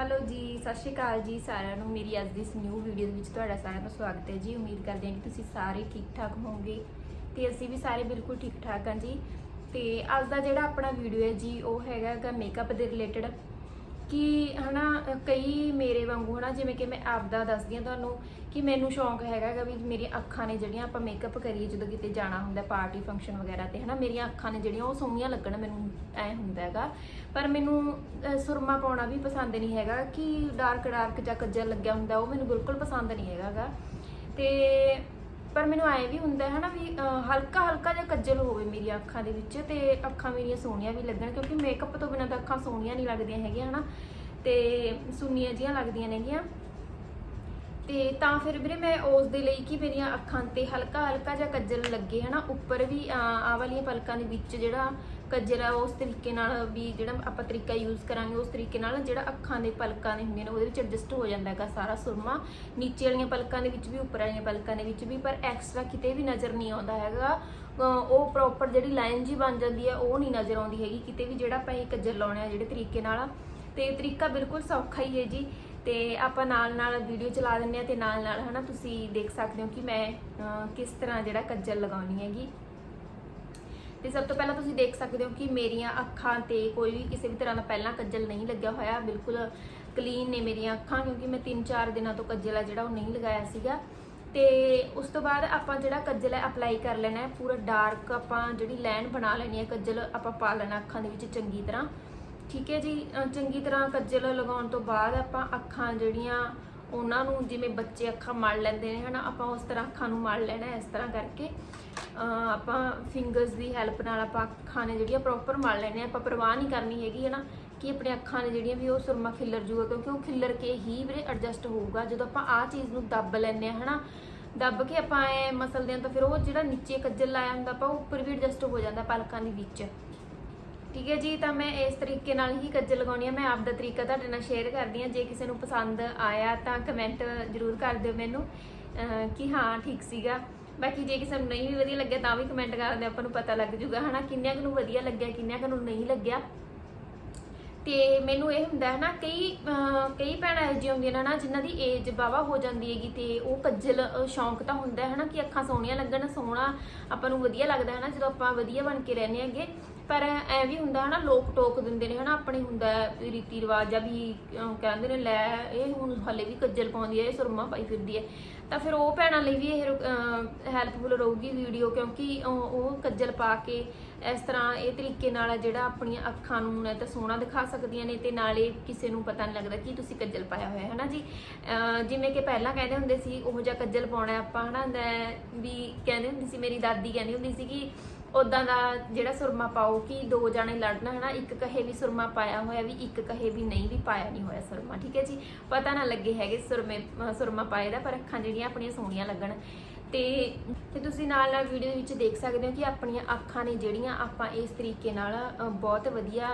Hello ਜੀ, ਸਤਿ ਸ਼੍ਰੀ ਅਕਾਲ ਜੀ ਸਾਰਿਆਂ ਨੂੰ। ਮੇਰੀ ਅੱਜ ਦੀ ਇਸ ਨਿਊ ਵੀਡੀਓ ਦੇ ਵਿੱਚ ਤੁਹਾਡਾ ਸਾਰਿਆਂ ਦਾ ਸਵਾਗਤ ਹੈ ਜੀ। ਉਮੀਦ ਕਰਦੇ ਹਾਂ ਕਿ ਤੁਸੀਂ ਸਾਰੇ ਠੀਕ ਠਾਕ ਹੋਵੋਗੇ ਤੇ ਅਸੀਂ ਵੀ ਸਾਰੇ ਬਿਲਕੁਲ ਠੀਕ ਠਾਕ ਹਾਂ ਜੀ। ਤੇ ਅੱਜ ਦਾ ਜਿਹੜਾ ਆਪਣਾ ਵੀਡੀਓ ਹੈ ਜੀ, ਉਹ ਹੈਗਾ ਗਾ ਮੇਕਅਪ ਦੇ ਰਿਲੇਟਡ ਕਿ ਹਨਾ ਅ, ਕਈ ਮੇਰੇ ਵਾਂਗੂ ਹਨਾ ਜਿਵੇਂ ਕਿ ਮੈਂ ਆਪਦਾ ਦੱਸਦੀ ਹਾਂ ਤੁਹਾਨੂੰ ਕਿ ਮੈਨੂੰ ਸ਼ੌਂਕ ਹੈਗਾ ਵੀ ਮੇਰੀਆਂ ਅੱਖਾਂ ਨੇ ਜਿਹੜੀਆਂ ਆਪਾਂ ਮੇਕਅਪ ਕਰੀਏ ਜਦੋਂ ਕਿਤੇ ਜਾਣਾ ਹੁੰਦਾ ਪਾਰਟੀ ਫੰਕਸ਼ਨ ਵਗੈਰਾ ਤੇ ਹਨਾ ਮੇਰੀਆਂ ਅੱਖਾਂ ਨੇ ਜਿਹੜੀਆਂ ਉਹ ਸੋਹਣੀਆਂ ਲੱਗਣ ਮੈਨੂੰ ਐ ਹੁੰਦਾ ਹੈਗਾ। ਪਰ ਮੈਨੂੰ ਸੁਰਮਾ ਪਾਉਣਾ ਵੀ ਪਸੰਦ ਨਹੀਂ ਹੈਗਾ ਕਿ ਡਾਰਕ ਡਾਰਕ ਜਾਂ ਕੱਜਲ ਲੱਗਿਆ ਹੁੰਦਾ ਉਹ ਮੈਨੂੰ ਬਿਲਕੁਲ ਪਸੰਦ ਨਹੀਂ ਹੈਗਾ ਗਾ। ਤੇ ਪਰ ਮੈਨੂੰ ਐ ਵੀ ਹੁੰਦਾ ਹੈ ਨਾ ਵੀ ਹਲਕਾ ਹਲਕਾ ਜਿਹਾ ਕੱਜਲ ਹੋਵੇ ਮੇਰੀਆਂ ਅੱਖਾਂ ਦੇ ਵਿੱਚ ਤੇ ਅੱਖਾਂ ਮੇਰੀਆਂ ਸੋਹਣੀਆਂ ਵੀ ਲੱਗਣ ਕਿਉਂਕਿ ਮੇਕਅਪ ਤੋਂ ਬਿਨਾਂ ਤਾਂ ਅੱਖਾਂ ਸੋਹਣੀਆਂ ਨਹੀਂ ਲੱਗਦੀਆਂ ਹੈਗੀਆਂ ਹਨਾ ਤੇ ਸੁੰਨੀਆਂ ਜੀਆਂ ਲੱਗਦੀਆਂ ਨੇਗੀਆਂ ਤੇ ਤਾਂ ਫਿਰ ਵੀਰੇ ਮੈਂ ਉਸ ਦੇ ਲਈ ਕਿ ਮੇਰੀਆਂ ਅੱਖਾਂ ਤੇ ਹਲਕਾ ਹਲਕਾ ਜਿਹਾ ਕੱਜਲ ਲੱਗੇ ਹਨਾ, ਉੱਪਰ ਵੀ ਆਹ ਵਾਲੀਆਂ ਪਲਕਾਂ ਦੇ ਵਿੱਚ ਜਿਹੜਾ ਕੱਜਲ ਆ ਉਸ ਤਰੀਕੇ ਨਾਲ ਵੀ ਜਿਹੜਾ ਆਪਾਂ ਤਰੀਕਾ ਯੂਜ਼ ਕਰਾਂਗੇ, ਉਸ ਤਰੀਕੇ ਨਾਲ ਜਿਹੜਾ ਅੱਖਾਂ ਦੇ ਪਲਕਾਂ ਦੇ ਹੁੰਦੇ ਨੇ, ਉਹਦੇ ਵਿੱਚ ਐਡਜਸਟ ਹੋ ਜਾਂਦਾ ਹੈਗਾ ਸਾਰਾ ਸੁਰਮਾ। ਨੀਚੇ ਵਾਲੀਆਂ ਪਲਕਾਂ ਦੇ ਵਿੱਚ ਵੀ, ਉੱਪਰ ਵਾਲੀਆਂ ਪਲਕਾਂ ਦੇ ਵਿੱਚ ਵੀ, ਪਰ ਐਕਸਟਰਾ ਕਿਤੇ ਵੀ ਨਜ਼ਰ ਨਹੀਂ ਆਉਂਦਾ ਹੈਗਾ। ਉਹ ਪ੍ਰੋਪਰ ਜਿਹੜੀ ਲਾਈਨ ਜੀ ਬਣ ਜਾਂਦੀ ਹੈ, ਉਹ ਨਹੀਂ ਨਜ਼ਰ ਆਉਂਦੀ ਹੈਗੀ। ਕਿਤੇ ਵੀ ਜਿਹੜਾ ਆਪਾਂ ਇਹ ਕੱਜਰ ਲਾਉਣੇ ਆ ਜਿਹੜੇ ਤਰੀਕੇ ਨਾਲ। ਤੇ ਤਰੀਕਾ ਬਿਲਕੁਲ ਸੌਖਾ ਹੀ ਹੈ ਜੀ। ਤੇ ਆਪਾਂ ਨਾਲ ਨਾਲ ਵੀਡੀਓ ਚਲਾ ਦਿੰਨੇ ਆ ਤੇ ਨਾਲ ਨਾਲ ਹਨਾ, ਤੁਸੀਂ ਦੇਖ ਸਕਦੇ ਹੋ ਕਿ ਮੈਂ ਕਿਸ ਤਰ੍ਹਾਂ ਜਿਹੜਾ ਕੱਜਲ ਲਗਾਉਣੀ ਹੈਗੀ। ਤੇ ਸਭ ਤੋਂ ਪਹਿਲਾਂ ਤੁਸੀਂ ਦੇਖ ਸਕਦੇ ਹੋ ਕਿ ਮੇਰੀਆਂ ਅੱਖਾਂ ਤੇ ਕੋਈ ਵੀ ਕਿਸੇ ਵੀ ਤਰ੍ਹਾਂ ਦਾ ਪਹਿਲਾਂ ਕੱਜਲ ਨਹੀਂ ਲੱਗਿਆ ਹੋਇਆ, ਬਿਲਕੁਲ ਕਲੀਨ ਨੇ ਮੇਰੀਆਂ ਅੱਖਾਂ, ਕਿਉਂਕਿ ਮੈਂ 3-4 ਦਿਨਾਂ ਤੋਂ ਕੱਜਲ ਆ ਜਿਹੜਾ ਉਹ ਨਹੀਂ ਲਗਾਇਆ ਸੀਗਾ। ਤੇ ਉਸ ਤੋਂ ਬਾਅਦ ਆਪਾਂ ਜਿਹੜਾ ਕੱਜਲ ਹੈ ਅਪਲਾਈ ਕਰ ਲੈਣਾ ਹੈ, ਪੂਰਾ ਡਾਰਕ ਆਪਾਂ ਜਿਹੜੀ ਲਾਈਨ ਬਣਾ ਲੈਣੀ ਹੈ ਕੱਜਲ, ਆਪਾਂ ਪਾ ਲੈਣਾ ਅੱਖਾਂ ਦੇ ਵਿੱਚ ਚੰਗੀ ਤਰ੍ਹਾਂ। ਠੀਕ ਹੈ ਜੀ? ਚੰਗੀ ਤਰ੍ਹਾਂ ਕੱਜਲ ਲਗਾਉਣ ਤੋਂ ਬਾਅਦ ਆਪਾਂ ਅੱਖਾਂ ਜਿਹੜੀਆਂ ਉਹਨਾਂ ਨੂੰ ਜਿਵੇਂ ਬੱਚੇ ਅੱਖਾਂ ਮਲ ਲੈਂਦੇ ਨੇ, ਹਨਾ, ਆਪਾਂ ਉਸ ਤਰ੍ਹਾਂ ਅੱਖਾਂ ਨੂੰ ਮਲ ਲੈਣਾ ਇਸ ਤਰ੍ਹਾਂ ਕਰਕੇ। ਆਪਾਂ ਫਿੰਗਰਸ ਦੀ ਹੈਲਪ ਨਾਲ ਆਪਾਂ ਅੱਖਾਂ ਨੇ ਜਿਹੜੀਆਂ ਪ੍ਰੋਪਰ ਮਲ ਲੈਣੇ ਆ ਆਪਾਂ ਪਰਵਾਹ ਨਹੀਂ ਕਰਨੀ ਹੈਗੀ ਹੈ ਨਾ ਕਿ ਆਪਣੇ ਅੱਖਾਂ ਨੇ ਜਿਹੜੀਆਂ ਵੀ ਉਹ ਸੁਰਮਾ ਖਿੱਲਰ ਜੂਗਾ, ਕਿਉਂਕਿ ਉਹ ਖਿੱਲਰ ਕੇ ਹੀ ਵੀਰੇ ਐਡਜਸਟ ਹੋਊਗਾ। ਜਦੋਂ ਆਪਾਂ ਆਹ ਚੀਜ਼ ਨੂੰ ਦੱਬ ਲੈਂਦੇ ਆ ਹਨਾ, ਦੱਬ ਕੇ ਆਪਾਂ ਐ ਮਸਲਦੇ ਆ ਤਾਂ ਫਿਰ ਉਹ ਜਿਹੜਾ ਨੀਚੇ ਕੱਜਲ ਲਾਇਆ ਹੁੰਦਾ, ਆਪਾਂ ਉਹ ਉੱਪਰ ਵੀ ਐਡਜਸਟ ਹੋ ਜਾਂਦਾ ਪਲਕਾਂ ਦੇ ਵਿੱਚ। ਠੀਕ ਹੈ ਜੀ, ਤਾਂ ਮੈਂ ਇਸ ਤਰੀਕੇ ਨਾਲ ਹੀ ਕੱਜਲ ਲਗਾਉਣੀ ਆ। ਮੈਂ ਆਪ ਦਾ ਤਰੀਕਾ ਤੁਹਾਡੇ ਨਾਲ ਸ਼ੇਅਰ ਕਰਦੀ ਆ ਜੇ ਕਿਸੇ ਨੂੰ ਪਸੰਦ ਆਇਆ ਤਾਂ ਕਮੈਂਟ ਜ਼ਰੂਰ ਕਰ ਦਿਓ ਮੈਨੂੰ। ਕਿ ਹਾਂ, ਠੀਕ ਸੀਗਾ। ਬਾਕੀ ਜੇ ਕਿਸੇ ਨੂੰ ਨਹੀਂ ਵੀ ਵਧੀਆ ਲੱਗਿਆ ਤਾਂ ਵੀ ਕਮੈਂਟ ਕਰ ਦਿਓ, ਆਪਾਂ ਨੂੰ ਪਤਾ ਲੱਗ ਜੂਗਾ ਹਨਾ? ਕਿੰਨਿਆਂ ਕੁ ਨੂੰ ਵਧੀਆ ਲੱਗਿਆ, ਕਿੰਨਿਆਂ ਕੁ ਨੂੰ ਨਹੀਂ ਲੱਗਿਆ। ਤੇ ਮੈਨੂੰ ਇਹ ਹੁੰਦਾ ਹੈ ਨਾ, ਕਈ ਕਈ ਭੈਣਾਂ ਇਹੋ ਜਿਹੀਆਂ ਹੁੰਦੀਆਂ ਨੇ ਨਾ, ਜਿਨ੍ਹਾਂ ਦੀ ਏਜ ਬਾਵਾ ਹੋ ਜਾਂਦੀ ਹੈਗੀ ਤੇ ਉਹ ਕੱਜਲ ਸ਼ੌਂਕ ਤਾਂ ਹੁੰਦਾ ਹੈ ਨਾ ਕਿ ਅੱਖਾਂ ਸੋਹਣੀਆਂ ਲੱਗਣ, ਸੋਹਣਾ ਆਪਾਂ ਨੂੰ ਵਧੀਆ ਲੱਗਦਾ ਹੈ ਨਾ, ਜਦੋਂ ਆਪਾਂ ਵਧੀਆ ਬਣ ਕੇ ਰਹਿੰਦੇ ਹੈਗੇ। ਪਰ ਐ ਵੀ ਹੁੰਦਾ ਹੈ ਨਾ ਲੋਕ ਟੋਕ ਦਿੰਦੇ ਨੇ ਹਨਾ, ਆਪਣੇ ਹੁੰਦਾ ਰੀਤੀ ਰਿਵਾਜ ਜਾਂ ਵੀ ਕਹਿੰਦੇ ਨੇ ਲੈ, ਇਹ ਹੁਣ ਹਲੇ ਵੀ ਕੱਜਲ ਪਾਉਂਦੀ ਹੈ ਇਹ ਸੁਰਮਾ ਪਾਈ ਫਿਰਦੀ ਹੈ ਤਾਂ ਫਿਰ ਉਹ ਭੈਣਾਂ ਲਈ ਵੀ ਇਹ ਹੈਲਪਫੁਲ ਰਹੂਗੀ ਵੀਡੀਓ ਕਿਉਂਕਿ ਉਹ ਉਹ ਕੱਜਲ ਪਾ ਕੇ ਇਸ ਤਰ੍ਹਾਂ ਇਹ ਤਰੀਕੇ ਨਾਲ ਜਿਹੜਾ ਆਪਣੀਆਂ ਅੱਖਾਂ ਨੂੰ ਨਾ ਤਾਂ ਸੋਹਣਾ ਦਿਖਾ ਸਕਦੀਆਂ ਨੇ ਤੇ ਨਾਲੇ ਕਿਸੇ ਨੂੰ ਪਤਾ ਨਹੀਂ ਲੱਗਦਾ ਕਿ ਤੁਸੀਂ ਕੱਜਲ ਪਾਇਆ ਹੋਇਆ ਹੈ ਨਾ ਜੀ ਜਿਵੇਂ ਕਿ ਪਹਿਲਾਂ ਕਹਿੰਦੇ ਹੁੰਦੇ ਸੀ, ਉਹ ਜਿਹਾ ਕੱਜਲ ਪਾਉਣਾ ਆਪਾਂ, ਹਨਾ ਲੈ ਵੀ ਕਹਿੰਦੇ ਹੁੰਦੀ ਸੀ, ਮੇਰੀ ਦਾਦੀ ਕਹਿੰਦੀ ਹੁੰਦੀ ਸੀ ਕਿ ਉਦਾਂ ਦਾ ਜਿਹੜਾ ਸੁਰਮਾ ਪਾਓ ਕਿ ਦੋ ਜਾਣੇ ਲੜਨ ਹਨਾ, ਇੱਕ ਕਹੇ ਵੀ ਸੁਰਮਾ ਪਾਇਆ ਹੋਇਆ ਵੀ, ਇੱਕ ਕਹੇ ਵੀ ਨਹੀਂ ਵੀ ਪਾਇਆ ਨਹੀਂ ਹੋਇਆ ਸੁਰਮਾ, ਠੀਕ ਹੈ ਜੀ? ਪਤਾ ਨਾ ਲੱਗੇ ਹੈਗੇ ਸੁਰਮੇ ਸੁਰਮਾ ਪਾਏ ਦਾ, ਪਰ ਅੱਖਾਂ ਜਿਹੜੀਆਂ ਆਪਣੀਆਂ ਸੋਹਣੀਆਂ ਲੱਗਣ। ਤੇ ਤੇ ਤੁਸੀਂ ਨਾਲ ਨਾਲ ਵੀਡੀਓ ਵਿੱਚ ਦੇਖ ਸਕਦੇ ਹੋ ਕਿ ਆਪਣੀਆਂ ਅੱਖਾਂ ਨੇ ਜਿਹੜੀਆਂ ਆਪਾਂ ਇਸ ਤਰੀਕੇ ਨਾਲ ਬਹੁਤ ਵਧੀਆ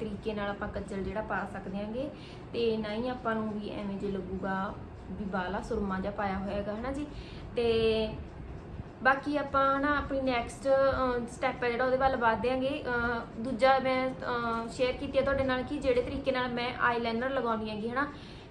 ਤਰੀਕੇ ਨਾਲ ਆਪਾਂ ਕੱਜਲ ਜਿਹੜਾ ਪਾ ਸਕਦੇ ਹਾਂਗੇ। ਤੇ ਨਾ ਹੀ ਆਪਾਂ ਨੂੰ ਵੀ ਐਵੇਂ ਜੇ ਲੱਗੂਗਾ ਵੀ ਬਾਲਾ ਸੁਰਮਾ ਜਿਹਾ ਪਾਇਆ ਹੋਇਆ ਹੋਇਆਗਾ ਹਨਾ ਜੀ? ਤੇ ਬਾਕੀ ਆਪਾਂ ਨਾ ਆਪਣੀ ਨੈਕਸਟ ਸਟੈਪ ਹੈ ਜਿਹੜਾ ਉਹਦੇ ਵੱਲ ਵਧਦੇ ਆਂਗੇ ਦੂਜਾ ਮੈਂ ਸ਼ੇਅਰ ਕੀਤੀ ਹੈ ਤੁਹਾਡੇ ਨਾਲ ਕਿ ਜਿਹੜੇ ਤਰੀਕੇ ਨਾਲ ਮੈਂ ਆਈਲਾਈਨਰ ਲਗਾਉਣੀ ਹੈਗੀ, ਹਨਾ?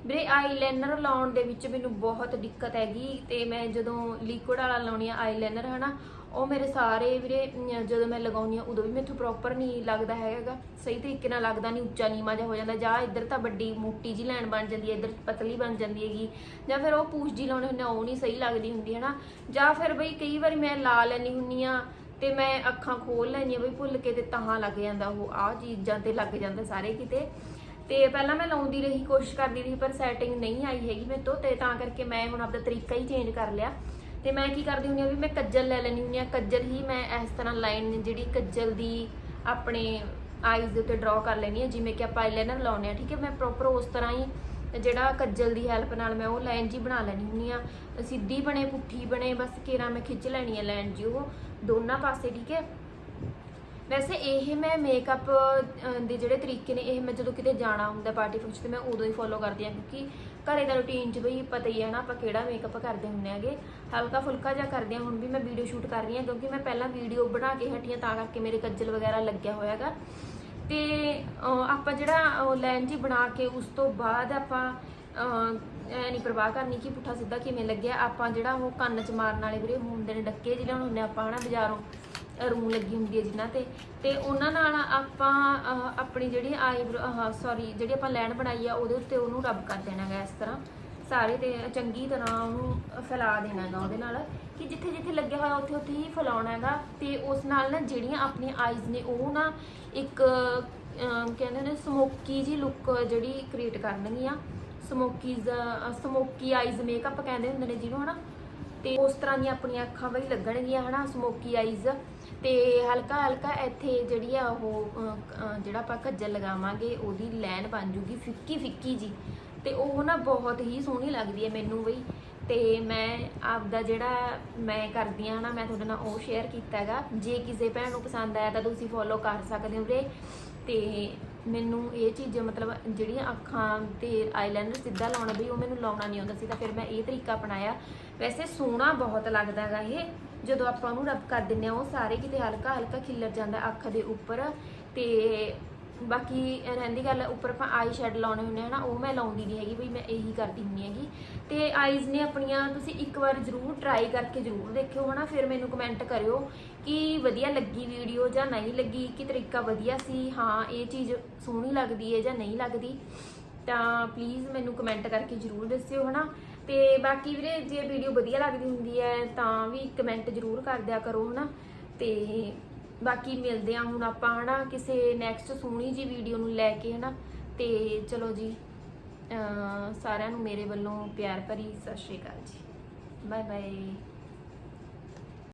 ਵੀਰੇ ਆਈਲਾਈਨਰ ਲਾਉਣ ਦੇ ਵਿੱਚ ਮੈਨੂੰ ਬਹੁਤ ਦਿੱਕਤ ਹੈਗੀ ਤੇ ਮੈਂ ਜਦੋਂ ਲਿਕੁਇਡ ਵਾਲਾ ਲਾਉਣੀ ਆ ਆਈਲਾਈਨਰ ਹਨਾ ਉਹ ਮੇਰੇ ਸਾਰੇ ਵੀਰੇ ਜਦੋਂ ਮੈਂ ਲਗਾਉਣੀ ਆ ਉਦੋਂ ਵੀ ਮੈਨੂੰ ਪ੍ਰੋਪਰ ਨਹੀਂ ਲੱਗਦਾ ਹੈਗਾ। ਸਹੀ ਤਰੀਕੇ ਨਾਲ ਲੱਗਦਾ ਨਹੀਂ ਉੱਚਾ ਨੀਵਾਂ ਜਿਹਾ ਹੋ ਜਾਂਦਾ। ਜਾਂ ਇੱਧਰ ਤਾਂ ਵੱਡੀ ਮੋਟੀ ਜੀ ਲਾਈਨ ਬਣ ਜਾਂਦੀ ਹੈ ਇੱਧਰ ਪਤਲੀ ਬਣ ਜਾਂਦੀ ਹੈਗੀ। ਜਾਂ ਫਿਰ ਉਹ ਪੂਛ ਜੀ ਲਾਉਣੇ ਹੁੰਦੇ ਆ, ਉਹ ਨਹੀਂ ਸਹੀ ਲੱਗਦੀ ਹੁੰਦੀ ਹੈ ਨਾ ਜਾਂ ਫਿਰ ਬਈ ਕਈ ਵਾਰੀ ਮੈਂ ਲਾ ਲੈਣੀ ਹੁੰਨੀ ਆ ਤੇ ਮੈਂ ਅੱਖਾਂ ਖੋਲ ਲੈਣੀ ਆ ਬਈ ਭੁੱਲ ਕੇ ਤੇ ਤਾਂ ਲੱਗ ਜਾਂਦਾ ਉਹ। ਆਹ ਚੀਜ਼ਾਂ ਤੇ ਲੱਗ ਜਾਂਦਾ ਸਾਰੇ ਕਿਤੇ। ਤੇ ਪਹਿਲਾਂ ਮੈਂ ਲਾਉਂਦੀ ਰਹੀ, ਕੋਸ਼ਿਸ਼ ਕਰਦੀ ਰਹੀ, ਪਰ ਸੈਟਿੰਗ ਨਹੀਂ ਆਈ ਹੈਗੀ ਮੇਰੇ ਤੋਂ ਤੇ ਤਾਂ ਕਰਕੇ ਮੈਂ ਹੁਣ ਆਪਣਾ ਤਰੀਕਾ ਹੀ ਚੇਂਜ ਕਰ ਲਿਆ। ਤੇ ਮੈਂ ਕੀ ਕਰਦੀ ਹੁੰਦੀ ਆ ਵੀ ਮੈਂ ਕੱਜਲ ਲੈ ਲੈਣੀ ਹੁੰਦੀ ਆ ਕੱਜਲ ਹੀ ਮੈਂ ਇਸ ਤਰ੍ਹਾਂ ਲਾਈਨ ਜਿਹੜੀ ਕੱਜਲ ਦੀ ਆਪਣੇ ਆਈਜ਼ ਦੇ ਉੱਤੇ ਡਰਾ ਕਰ ਲੈਣੀ ਆ ਜਿਵੇਂ ਕਿ ਆਪਾਂ ਆਈਲਾਈਨਰ ਲਾਉਨੇ ਆ ਠੀਕ ਹੈ? ਮੈਂ ਪ੍ਰੋਪਰ ਉਸ ਤਰ੍ਹਾਂ ਹੀ ਜਿਹੜਾ ਕੱਜਲ ਦੀ ਹੈਲਪ ਨਾਲ ਮੈਂ ਉਹ ਲਾਈਨ ਜੀ ਬਣਾ ਲੈਣੀ ਹੁੰਦੀ ਆ ਸਿੱਧੀ ਬਣੇ, ਪੁੱਠੀ ਬਣੇ, ਬਸ ਕੇਰਾ ਮੈਂ ਖਿੱਚ ਲੈਣੀ ਆ ਲਾਈਨ ਜੀ ਉਹ, ਦੋਨਾਂ ਪਾਸੇ, ਠੀਕ ਹੈ? ਵੈਸੇ ਇਹ ਮੈਂ ਮੇਕਅਪ ਦੇ ਜਿਹੜੇ ਤਰੀਕੇ ਨੇ ਇਹ ਮੈਂ ਜਦੋਂ ਕਿਤੇ ਜਾਣਾ ਹੁੰਦਾ ਪਾਰਟੀ ਫੰਕਸ਼ਨ ਤੇ ਮੈਂ ਉਦੋਂ ਹੀ ਫੋਲੋ ਕਰਦੀ ਹਾਂ ਕਿਉਂਕਿ ਘਰੇ ਦਾ ਰੁਟੀਨ 'ਚ ਬਈ ਪਤਾ ਹੀ ਹੈ ਨਾ ਆਪਾਂ ਕਿਹੜਾ ਮੇਕਅਪ ਕਰਦੇ ਹੁੰਦੇ ਆਗੇ ਹਲਕਾ ਫੁਲਕਾ ਜਿਹਾ ਕਰਦੇ ਹਾਂ ਹੁਣ ਵੀ ਮੈਂ ਵੀਡੀਓ ਸ਼ੂਟ ਕਰ ਰਹੀ ਹਾਂ ਕਿਉਂਕਿ ਮੈਂ ਪਹਿਲਾਂ ਵੀਡੀਓ ਬਣਾ ਕੇ ਹਟੀ ਹਾਂ ਤਾਂ ਕਰਕੇ ਮੇਰੇ ਕੱਜਲ ਵਗੈਰਾ ਲੱਗਿਆ ਹੋਇਆਗਾ ਤੇ ਅਹ, ਆਪਾਂ ਜਿਹੜਾ ਲਾਈਨ ਜੀ ਬਣਾ ਕੇ ਉਸ ਤੋਂ ਬਾਅਦ ਆਪਾਂ ਅਹ, ਐ ਨਹੀਂ ਪ੍ਰਵਾਹ ਕਰਨੀ ਕਿ ਪੁੱਠਾ ਸਿੱਧਾ ਕਿਵੇਂ ਲੱਗਿਆ। ਆਪਾਂ ਜਿਹੜਾ ਉਹ ਕੰਨ ਚ ਮਾਰਨ ਵਾਲੇ ਵੀਰੇ ਹੁੰਦੇ ਨੇ ਡੱਕੇ ਜਿਹੜੇ ਹੁੰਦੇ ਆਪਾਂ ਹਨਾ ਬਾਜ਼ਾਰੋਂ। ਰੂਮ ਲੱਗੀ ਹੁੰਦੀ ਹੈ ਜਿਨ੍ਹਾਂ ਤੇ। ਤੇ ਉਹਨਾਂ ਨਾਲ ਆਪਾਂ ਆਪਣੀ ਜਿਹੜੀ ਆਈਬ੍ਰੋ ਸੌਰੀ ਜਿਹੜੀ ਆਪਾਂ ਲੈਣ ਬਣਾਈ ਆ, ਉਹਦੇ ਉੱਤੇ ਉਹਨੂੰ ਰਬ ਕਰ ਦੇਣਾ ਗਾ ਇਸ ਤਰ੍ਹਾਂ। ਸਾਰੇ ਤੇ ਚੰਗੀ ਤਰ੍ਹਾਂ ਉਹਨੂੰ ਫੈਲਾ ਦੇਣਾ ਗਾ ਉਹਦੇ ਨਾਲ। ਕਿ ਜਿੱਥੇ ਜਿੱਥੇ ਲੱਗਿਆ ਹੋਇਆ ਉੱਥੇ ਉੱਥੇ ਹੀ ਫੈਲਾਉਣਾ ਹੈਗਾ ਤੇ ਉਸ ਨਾਲ ਨਾ ਜਿਹੜੀਆਂ ਆਪਣੀਆਂ ਆਈਜ਼ ਨੇ, ਉਹ ਨਾ ਇੱਕ ਕਹਿੰਦੇ ਨੇ ਸਮੋਕੀ ਜੀ ਲੁੱਕ ਜਿਹੜੀ ਕ੍ਰੀਏਟ ਕਰਨਗੀਆਂ। ਸਮੋਕੀਜ਼ ਸਮੋਕੀ ਆਈਜ਼ ਮੇਕਅਪ ਕਹਿੰਦੇ ਹੁੰਦੇ ਨੇ ਜਿਹਨੂੰ, ਹਨਾ? ਤੇ ਉਸ ਤਰ੍ਹਾਂ ਦੀਆਂ ਆਪਣੀਆਂ ਅੱਖਾਂ ਵੀ ਲੱਗਣਗੀਆਂ ਹਨਾ ਸਮੋਕੀ ਆਈਜ਼ ਤੇ ਹਲਕਾ ਹਲਕਾ ਇੱਥੇ ਜਿਹੜੀ ਆ ਉਹ ਜਿਹੜਾ ਆਪਾਂ ਕੱਜਲ ਲਗਾਵਾਂਗੇ, ਉਹਦੀ ਲਾਈਨ ਬਣ ਜੂਗੀ ਫਿੱਕੀ ਫਿੱਕੀ ਜੀ। ਤੇ ਉਹ ਨਾ ਬਹੁਤ ਹੀ ਸੋਹਣੀ ਲੱਗਦੀ ਹੈ ਮੈਨੂੰ ਬਈ ਤੇ ਮੈਂ ਆਪਦਾ ਜਿਹੜਾ ਮੈਂ ਕਰਦੀ ਆ ਨਾ, ਮੈਂ ਤੁਹਾਡੇ ਨਾਲ ਉਹ ਸ਼ੇਅਰ ਕੀਤਾ ਹੈਗਾ। ਜੇ ਕਿਸੇ ਭੈਣ ਨੂੰ ਪਸੰਦ ਆਇਆ ਤਾਂ ਤੁਸੀਂ ਫੋਲੋ ਕਰ ਸਕਦੇ ਹੋ ਵੀਰੇ ਤੇ ਮੈਨੂੰ ਇਹ ਚੀਜ਼ਾਂ ਮਤਲਬ ਜਿਹੜੀਆਂ ਅੱਖਾਂ ਤੇ ਆਈਲਾਈਨਰ ਸਿੱਧਾ ਲਾਉਣਾ ਬਈ ਉਹ ਮੈਨੂੰ ਲਾਉਣਾ ਨਹੀਂ ਆਉਂਦਾ ਸੀ ਤਾਂ ਫਿਰ ਮੈਂ ਇਹ ਤਰੀਕਾ ਅਪਣਾਇਆ। ਵੈਸੇ ਸੋਹਣਾ ਬਹੁਤ ਲੱਗਦਾ ਹੈਗਾ ਇਹ। ਜਦੋਂ ਆਪਾਂ ਉਹਨੂੰ ਰਬ ਕਰ ਦਿੰਨੇ ਆ ਉਹ ਸਾਰੇ ਕਿਤੇ ਹਲਕਾ ਹਲਕਾ ਖਿੱਲਰ ਜਾਂਦਾ ਅੱਖ ਦੇ ਉੱਪਰ ਤੇ ਬਾਕੀ ਰਹਿੰਦੀ ਗੱਲ ਉੱਪਰ ਆਪਾਂ ਆਈ ਸ਼ੈਡ ਲਾਉਣੇ ਹੁੰਦੇ ਆ ਨਾ, ਉਹ ਮੈਂ ਲਾਉਂਦੀ ਨਹੀਂ ਹੈਗੀ, ਬਈ ਮੈਂ ਇਹੀ ਕਰਦੀ ਹੁੰਦੀ ਹੈਗੀ। ਤੇ ਆਈਜ਼ ਨੇ ਆਪਣੀਆਂ ਤੁਸੀਂ ਇੱਕ ਵਾਰ ਜ਼ਰੂਰ ਟਰਾਈ ਕਰਕੇ ਜ਼ਰੂਰ ਦੇਖਿਓ ਹਨਾ, ਫਿਰ ਮੈਨੂੰ ਕਮੈਂਟ ਕਰਿਓ ਕਿ ਵਧੀਆ ਲੱਗੀ ਵੀਡੀਓ ਜਾਂ ਨਹੀਂ ਲੱਗੀ, ਕਿ ਤਰੀਕਾ ਵਧੀਆ ਸੀ, ਹਾਂ, ਇਹ ਚੀਜ਼ ਸੋਹਣੀ ਲੱਗਦੀ ਹੈ ਜਾਂ ਨਹੀਂ ਲੱਗਦੀ। ਤਾਂ ਪਲੀਜ਼ ਮੈਨੂੰ ਕਮੈਂਟ ਕਰਕੇ ਜ਼ਰੂਰ ਦੱਸਿਓ ਹਨਾ। ਤੇ ਬਾਕੀ ਵੀਰੇ, ਜੇ ਵੀਡੀਓ ਵਧੀਆ ਲੱਗਦੀ ਹੁੰਦੀ ਹੈ, ਤਾਂ ਵੀ ਕਮੈਂਟ ਜ਼ਰੂਰ ਕਰ ਦਿਆ ਕਰੋ ਹਨਾ। ਤੇ ਬਾਕੀ ਮਿਲਦੇ ਆ ਹੁਣ ਆਪਾਂ, ਹਨਾ, ਕਿਸੇ ਨੈਕਸਟ ਸੋਹਣੀ ਜੀ ਵੀਡੀਓ ਨੂੰ ਲੈ ਕੇ, ਹਨਾ। ਤੇ ਚਲੋ ਜੀ ਸਾਰਿਆਂ ਨੂੰ ਮੇਰੇ ਵੱਲੋਂ ਪਿਆਰ ਭਰੀ ਸਤਿ ਸ਼੍ਰੀ ਅਕਾਲ ਜੀ। Bye bye